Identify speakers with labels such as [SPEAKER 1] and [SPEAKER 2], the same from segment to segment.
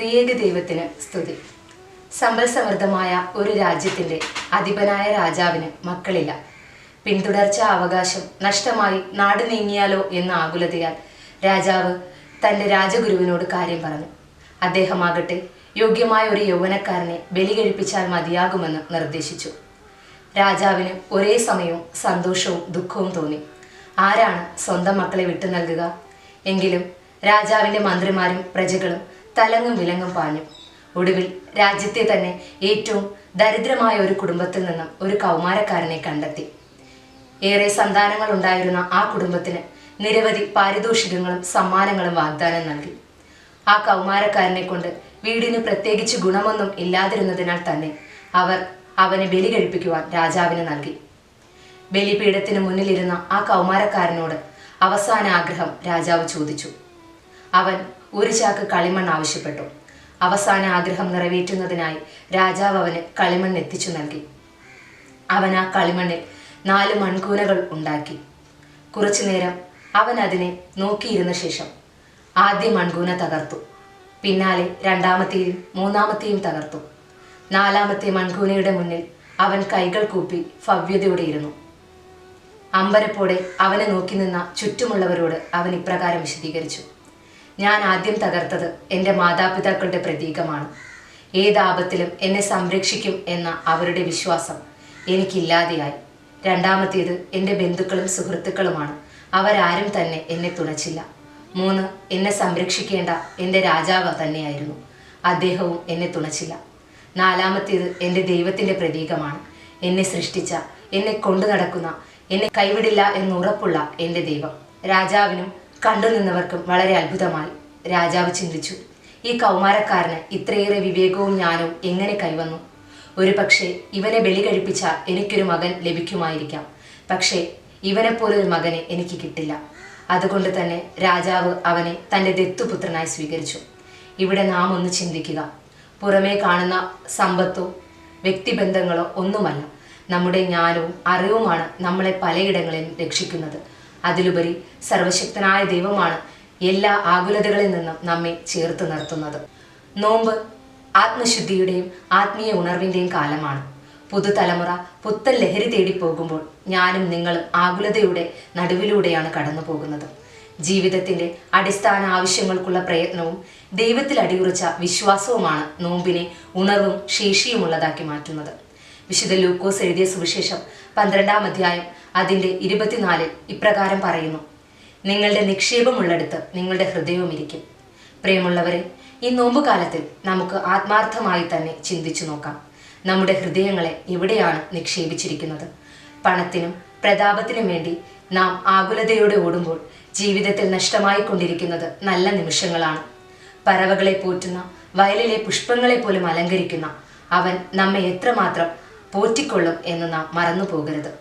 [SPEAKER 1] ത്രിയേക ദൈവത്തിന് സ്തുതി. സമ്പൽ സമൃദ്ധമായ ഒരു രാജ്യത്തിന്റെ അധിപനായ രാജാവിന് മക്കളില്ല. പിന്തുടർച്ച അവകാശം നഷ്ടമായി നാട് നീങ്ങിയാലോ എന്ന ആകുലതയാൽ രാജാവ് തന്റെ രാജഗുരുവിനോട് കാര്യം പറഞ്ഞു. അദ്ദേഹമാകട്ടെ യോഗ്യമായ ഒരു യൗവനക്കാരനെ ബലി കഴിപ്പിച്ചാൽ മതിയാകുമെന്ന് നിർദ്ദേശിച്ചു. രാജാവിന് ഒരേ സമയവും സന്തോഷവും ദുഃഖവും തോന്നി. ആരാണ് സ്വന്തം മക്കളെ വിട്ടു നൽകുക? എങ്കിലും രാജാവിന്റെ മന്ത്രിമാരും പ്രജകളും തലങ്ങും വിലങ്ങും പാഞ്ഞു. ഒടുവിൽ രാജ്യത്തെ തന്നെ ഏറ്റവും ദരിദ്രമായ ഒരു കുടുംബത്തിൽ നിന്നും ഒരു കൗമാരക്കാരനെ കണ്ടെത്തി. ഏറെ സന്താനങ്ങൾ ഉണ്ടായിരുന്ന ആ കുടുംബത്തിന് നിരവധി പാരിതോഷികങ്ങളും സമ്മാനങ്ങളും വാഗ്ദാനം നൽകി. ആ കൗമാരക്കാരനെ കൊണ്ട് വീടിന് പ്രത്യേകിച്ച് ഗുണമൊന്നും ഇല്ലാതിരുന്നതിനാൽ തന്നെ അവർ അവനെ ബലി കഴിപ്പിക്കുവാൻ രാജാവിന് നൽകി. ബലിപീഠത്തിന് മുന്നിലിരുന്ന ആ കൗമാരക്കാരനോട് അവസാന ആഗ്രഹം രാജാവ് ചോദിച്ചു. അവൻ ഒരു ചാക്ക് കളിമണ്ണ് ആവശ്യപ്പെട്ടു. അവസാന ആഗ്രഹം നിറവേറ്റുന്നതിനായി രാജാവ് അവന് കളിമണ്ണ് എത്തിച്ചു നൽകി. അവൻ ആ കളിമണ്ണിൽ നാല് മൺകൂനകൾ ഉണ്ടാക്കി. കുറച്ചു നേരം അവൻ അതിനെ നോക്കിയിരുന്ന ശേഷം ആദ്യ മൺകൂന തകർത്തു. പിന്നാലെ രണ്ടാമത്തെയും മൂന്നാമത്തെയും തകർത്തു. നാലാമത്തെ മൺകൂനയുടെ മുന്നിൽ അവൻ കൈകൾ കൂപ്പി ഭവ്യതയോടെ ഇരുന്നു. അമ്പരപ്പോടെ അവനെ നോക്കി നിന്ന ചുറ്റുമുള്ളവരോട് അവൻ ഇപ്രകാരം വിശദീകരിച്ചു. ഞാൻ ആദ്യം തകർത്തത് എന്റെ മാതാപിതാക്കളുടെ പ്രതീകമാണ്. ഏതാപത്തിലും എന്നെ സംരക്ഷിക്കും എന്ന അവരുടെ വിശ്വാസം എനിക്കില്ലാതെയായി. രണ്ടാമത്തേത് എന്റെ ബന്ധുക്കളും സുഹൃത്തുക്കളുമാണ്. അവരാരും തന്നെ എന്നെ തുണച്ചില്ല. മൂന്ന് എന്നെ സംരക്ഷിക്കേണ്ട എന്റെ രാജാവ് തന്നെയായിരുന്നു. അദ്ദേഹവും എന്നെ തുണച്ചില്ല. നാലാമത്തേത് എന്റെ ദൈവത്തിന്റെ പ്രതീകമാണ്. എന്നെ സൃഷ്ടിച്ച എന്നെ കൊണ്ടു നടക്കുന്ന എന്നെ കൈവിടില്ല എന്നുറപ്പുള്ള എന്റെ ദൈവം. രാജാവിനും കണ്ടുനിന്നവർക്കും വളരെ അത്ഭുതമായി. രാജാവ് ചിന്തിച്ചു ഈ കൗമാരക്കാരന് ഇത്രയേറെ വിവേകവും ജ്ഞാനവും എങ്ങനെ കൈവന്നു? ഒരു പക്ഷേ ഇവനെ ബലി കഴിപ്പിച്ച എനിക്കൊരു മകൻ ലഭിക്കുമായിരിക്കാം. പക്ഷേ ഇവനെപ്പോലൊരു മകനെ എനിക്ക് കിട്ടില്ല. അതുകൊണ്ട് തന്നെ രാജാവ് അവനെ തന്റെ ദത്തുപുത്രനായി സ്വീകരിച്ചു. ഇവിടെ നാം ഒന്ന് ചിന്തിക്കുക. പുറമേ കാണുന്ന സമ്പത്തോ വ്യക്തിബന്ധങ്ങളോ ഒന്നുമല്ല. നമ്മുടെ ജ്ഞാനവും അറിവുമാണ് നമ്മളെ പലയിടങ്ങളിലും രക്ഷിക്കുന്നത്. അതിലുപരി സർവശക്തനായ ദൈവമാണ് എല്ലാ ആകുലതകളിൽ നിന്നും നമ്മെ ചേർത്ത് നിർത്തുന്നത്. നോമ്പ് ആത്മശുദ്ധിയുടെയും ആത്മീയ ഉണർവിന്റെയും കാലമാണ്. പുതുതലമുറ പുത്തൻ ലഹരി തേടി പോകുമ്പോൾ ഞാനും നിങ്ങളും ആകുലതയുടെ നടുവിലൂടെയാണ് കടന്നു പോകുന്നത് ജീവിതത്തിന്റെ അടിസ്ഥാന ആവശ്യങ്ങൾക്കുള്ള പ്രയത്നവും ദൈവത്തിൽ അടിയുറച്ച വിശ്വാസവുമാണ് നോമ്പിനെ ഉണർവും ശേഷിയുമുള്ളതാക്കി മാറ്റുന്നത്. വിശുദ്ധ ലൂക്കോസ് എഴുതിയ സുവിശേഷം പന്ത്രണ്ടാം അധ്യായം അതിന്റെ ഇരുപത്തിനാലിൽ ഇപ്രകാരം പറയുന്നു. നിങ്ങളുടെ നിക്ഷേപമുള്ളിടത്ത് നിങ്ങളുടെ ഹൃദയവും ഇരിക്കും. പ്രിയമുള്ളവരെ ഈ നോമ്പുകാലത്തിൽ നമുക്ക് ആത്മാർത്ഥമായി തന്നെ ചിന്തിച്ചു നോക്കാം. നമ്മുടെ ഹൃദയങ്ങളെ എവിടെയാണ് നിക്ഷേപിച്ചിരിക്കുന്നത്? പണത്തിനും പ്രതാപത്തിനും വേണ്ടി നാം ആകുലതയോടെ ഓടുമ്പോൾ ജീവിതത്തിൽ നഷ്ടമായി കൊണ്ടിരിക്കുന്നത് നല്ല നിമിഷങ്ങളാണ്. പറവകളെ പോറ്റുന്ന വയലിലെ പുഷ്പങ്ങളെ പോലും അലങ്കരിക്കുന്ന അവൻ നമ്മെ എത്രമാത്രം പോറ്റിക്കൊള്ളും എന്ന് നാം മറന്നു പോകരുത്.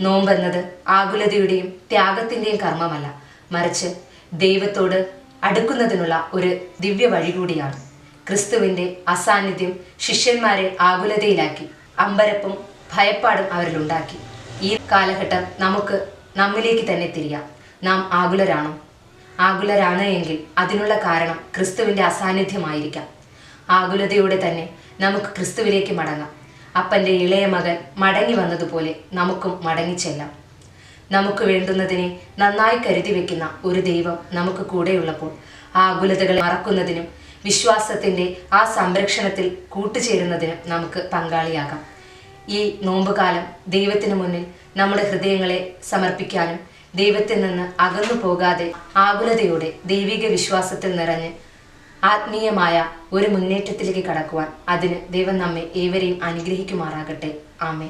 [SPEAKER 1] നോമ്പെന്നത് ആകുലതയുടെയും ത്യാഗത്തിന്റെയും കർമ്മമല്ല. മറിച്ച് ദൈവത്തോട് അടുക്കുന്നതിനുള്ള ഒരു ദിവ്യ വഴി കൂടിയാണ് ക്രിസ്തുവിന്റെ അസാന്നിധ്യം ശിഷ്യന്മാരെ ആകുലതയിലാക്കി അമ്പരപ്പും ഭയപ്പാടും അവരിലുണ്ടാക്കി. ഈ കാലഘട്ടം നമുക്ക് നമ്മിലേക്ക് തന്നെ തിരിയാം. നാം ആകുലരാണോ? ആകുലരാണ് എങ്കിൽ അതിനുള്ള കാരണം ക്രിസ്തുവിന്റെ അസാന്നിധ്യമായിരിക്കാം. ആകുലതയോടെ തന്നെ നമുക്ക് ക്രിസ്തുവിലേക്ക് മടങ്ങാം. അപ്പന്റെ ഇളയ മകൻ മടങ്ങി വന്നതുപോലെ നമുക്കും മടങ്ങിച്ചെല്ലാം നമുക്ക് വേണ്ടുന്നതിനെ നന്നായി കരുതി വെക്കുന്ന ഒരു ദൈവം നമുക്ക് കൂടെയുള്ളപ്പോൾ ആകുലതകൾ മറക്കുന്നതിനും വിശ്വാസത്തിന്റെ ആ സംരക്ഷണത്തിൽ കൂട്ടുചേരുന്നതിനും നമുക്ക് പങ്കാളിയാകാം. ഈ നോമ്പുകാലം ദൈവത്തിന് മുന്നിൽ നമ്മുടെ ഹൃദയങ്ങളെ സമർപ്പിക്കാനും ദൈവത്തിൽ നിന്ന് അകന്നു പോകാതെ ആകുലതയോടെ ദൈവിക വിശ്വാസത്തിൽ നിറഞ്ഞ് ആത്മീയമായ ഒരു മുന്നേറ്റത്തിലേക്ക് കടക്കുവാൻ അതിന് ദൈവം നമ്മെ ഏവരെയും അനുഗ്രഹിക്കുമാറാകട്ടെ. ആമേ